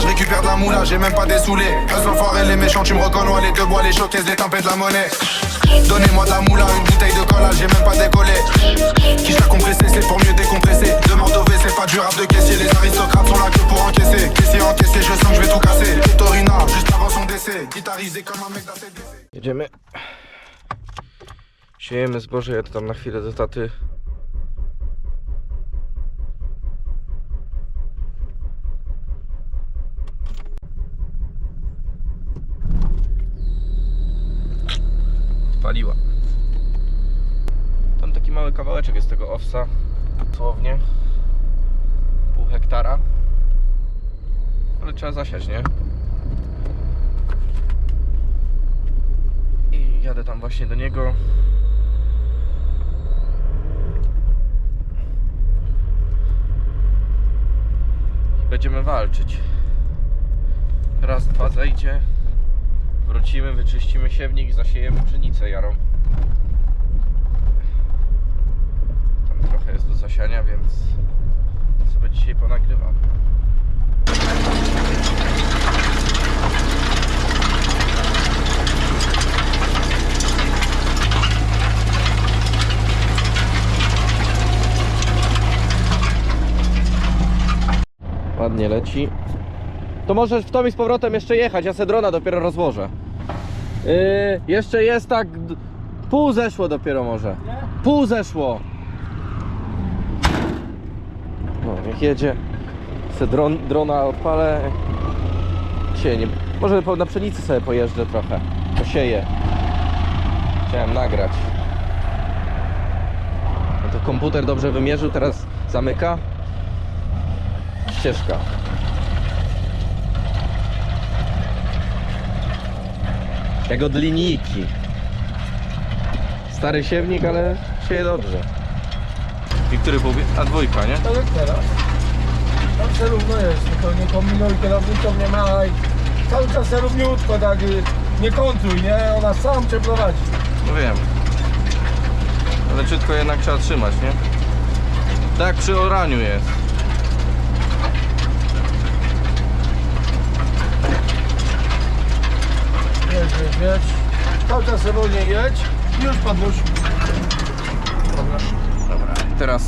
je récupère de la moula, j'ai même pas des saoulés. Eux l'enfoiré, les méchants, tu me reconnais, les deux bois, les choqués, les tempêtes, de la monnaie. Donnez-moi de la moula, une bouteille de cola, j'ai même pas décollé. Qui t'a compressé, c'est pour mieux décompresser. Demande au c'est pas du rap de caissier, les aristocrates sont là que pour encaisser. Caissier encaissé, je sens que je vais tout casser. Torina, juste avant son décès, guitarisé comme un mec d'ACDC. Jedziemy. Siejemy zboże, ja to tam na chwilę do taty. Odpaliła. Tam taki mały kawałeczek jest tego owsa. Dosłownie. Pół hektara. Ale trzeba zasiać, nie? I jadę tam właśnie do niego. Będziemy walczyć. Raz, dwa zejdzie. Wrócimy, wyczyścimy siewnik, zasiejemy pszenicę jarą. Tam trochę jest do zasiania, więc sobie dzisiaj ponagrywam. Ładnie leci. To możesz w tom i z powrotem jeszcze jechać, ja se drona dopiero rozłożę. Yy, jeszcze jest tak... Pół zeszło dopiero może. Pół zeszło. No, niech jedzie. Se dron, drona odpalę. Nie... Może na pszenicy sobie pojeżdżę trochę. Posieję. Chciałem nagrać. No to komputer dobrze wymierzył, teraz zamyka ścieżka. Jak od linijki. Stary siewnik, ale sieje dobrze. I który był? A dwójka, nie? Tak jak teraz. Tam równo jest, tylko nie kombinuj kierownicą, nie machaj. Cały czas równiutko, tak y, nie kontruj, nie? Ona sam cię prowadzi. No wiem. Ale czytko jednak trzeba trzymać, nie? Tak przy oraniu jest. Jedź. Cały czas wolniej jedź. Już padłusz. Dobra. Dobra. Teraz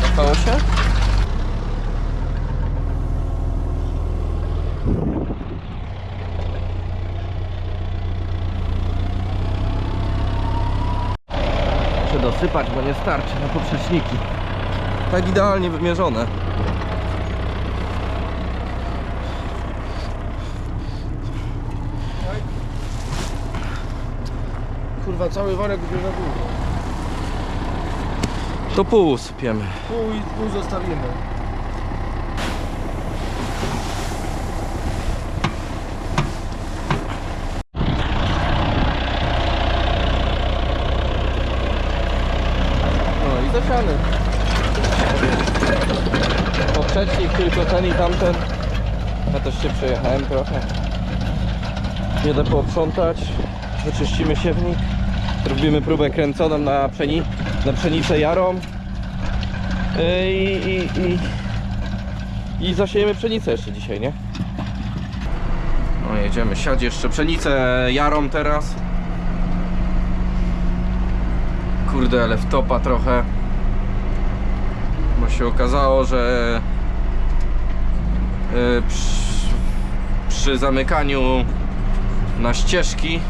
Zapało się? Muszę dosypać, bo nie starczy na poprzeczniki. Tak idealnie wymierzone. Kurwa, cały worek bierze dół. To pół sypiemy. Pół i pół zostawimy. No i zasiany. Poprzecznik tylko ten i tamten. Ja też się przejechałem trochę. Jedę pooprzątać. Wyczyścimy siewnik. Robimy próbę kręconą na, pszeni na pszenicę jarą. Yy, I, i, i, I zasiejemy pszenicę jeszcze dzisiaj, nie? No jedziemy siać jeszcze pszenicę jarą teraz. Kurde, ale wtopa trochę. Bo się okazało, że przy, przy zamykaniu na ścieżki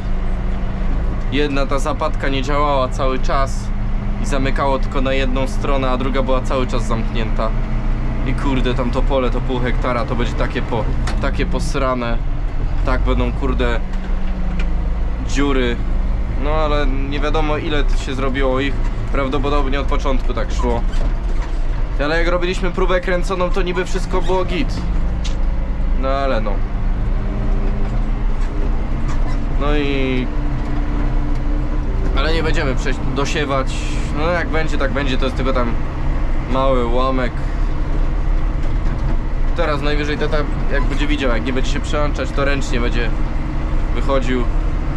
jedna ta zapadka nie działała cały czas i zamykało tylko na jedną stronę, a druga była cały czas zamknięta. I kurde, tam to pole to pół hektara, to będzie takie po, takie posrane. Tak będą kurde dziury. No ale nie wiadomo ile się zrobiło ich. Prawdopodobnie od początku tak szło. Ale jak robiliśmy próbę kręconą, to niby wszystko było git. No ale no. No i... Ale nie będziemy przejść, dosiewać. No jak będzie, tak będzie. To jest tylko tam mały ułamek. Teraz najwyżej tata, jak będzie widział, jak nie będzie się przełączać, to ręcznie będzie wychodził.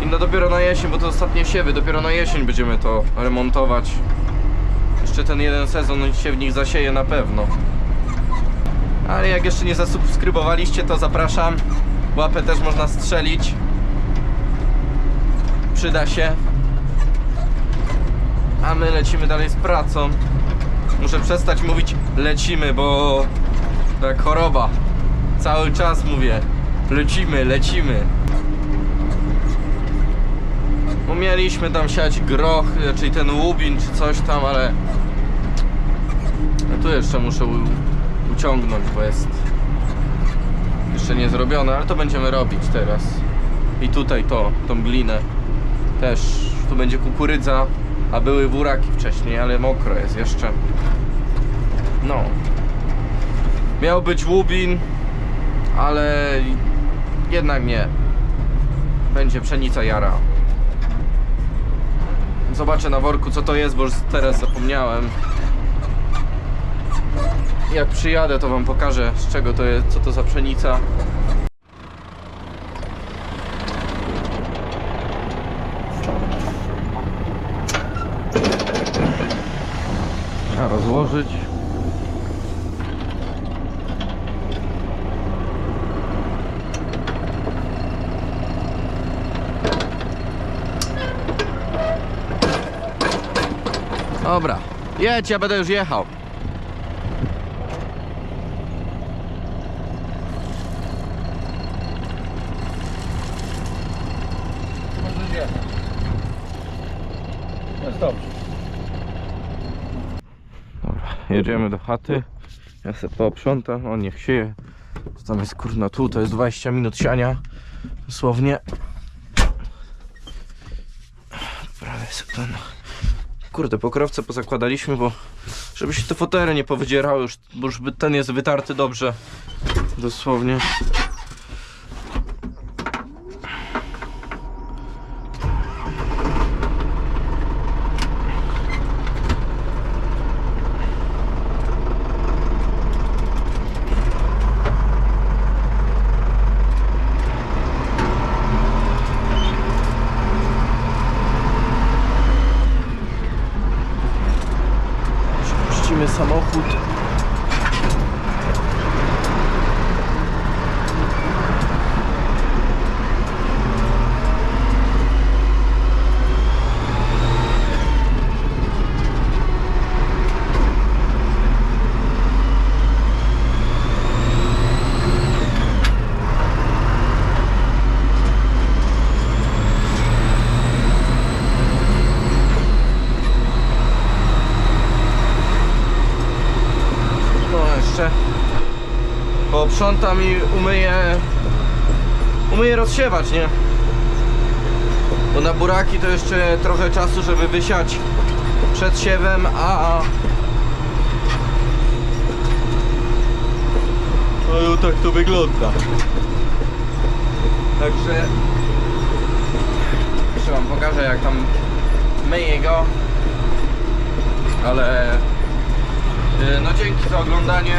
I no dopiero na jesień, bo to ostatnie siewy, dopiero na jesień będziemy to remontować. Jeszcze ten jeden sezon się w nich zasieje na pewno. Ale jak jeszcze nie zasubskrybowaliście, to zapraszam. Łapę też można strzelić. Przyda się. A my lecimy dalej z pracą. Muszę przestać mówić lecimy, bo to jak choroba. Cały czas mówię lecimy, lecimy. Bo mieliśmy tam siać groch, czyli ten łubin czy coś tam, ale ja tu jeszcze muszę uciągnąć, bo jest jeszcze nie zrobione, ale to będziemy robić teraz. I tutaj to, tą glinę też, tu będzie kukurydza, a były buraki wcześniej, ale mokro jest jeszcze. No. Miał być łubin, ale jednak nie. Będzie pszenica jara. Zobaczę na worku co to jest, bo już teraz zapomniałem. Jak przyjadę to wam pokażę z czego to jest, co to za pszenica. Trzeba rozłożyć. Dobra, jedź, ja będę już jechał. Możesz jechać. Jest dobrze. Jedziemy do chaty. Ja sobie pooprzątam, on niech sieje. To tam jest kurna tu, to jest 20 minut siania. Dosłownie. Prawie sobie ten... Kurde, pokrowce pozakładaliśmy, bo żeby się te fotery nie powydzierały już, bo już ten jest wytarty dobrze. Dosłownie. Puścimy samochód. No jeszcze pooprzątam i umyję umyję rozsiewać, nie? Bo na buraki to jeszcze trochę czasu, żeby wysiać przed siewem, a no tak to wygląda. Także jeszcze wam pokażę jak tam myję go. Ale E, No dzięki za oglądanie.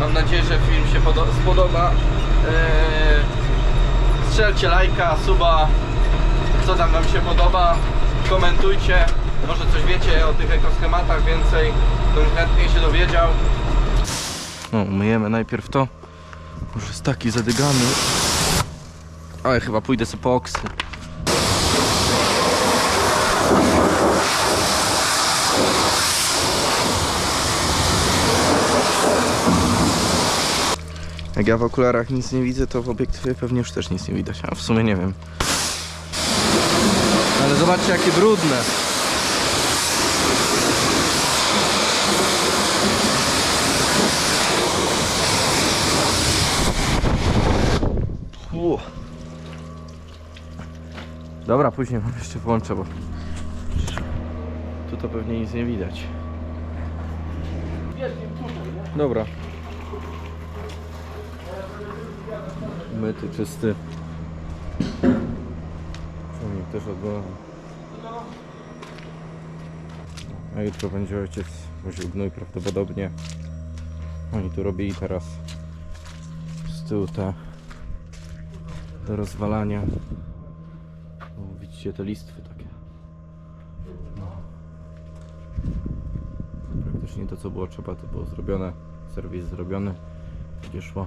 Mam nadzieję, że film się podo- spodoba. Eee, Strzelcie lajka, suba, co tam wam się podoba. Komentujcie. Może coś wiecie o tych ekoschematach więcej, to bym chętnie się dowiedział. No, umyjemy najpierw to. Już jest taki zadygany. Ale chyba pójdę sobie po oksy. Jak ja w okularach nic nie widzę, to w obiektywie pewnie już też nic nie widać. A w sumie nie wiem. Zobaczcie jakie brudne. Uff. Dobra, później wam jeszcze włączę, bo tu to pewnie nic nie widać. Dobra. Myty, czysty. Ciągnik też odwołany. A jutro będzie ojciec woził gnój prawdopodobnie. Oni tu robili teraz z tyłu te do rozwalania. O, widzicie te listwy takie. No. Praktycznie to co było trzeba to było zrobione. Serwis zrobiony. Będzie szło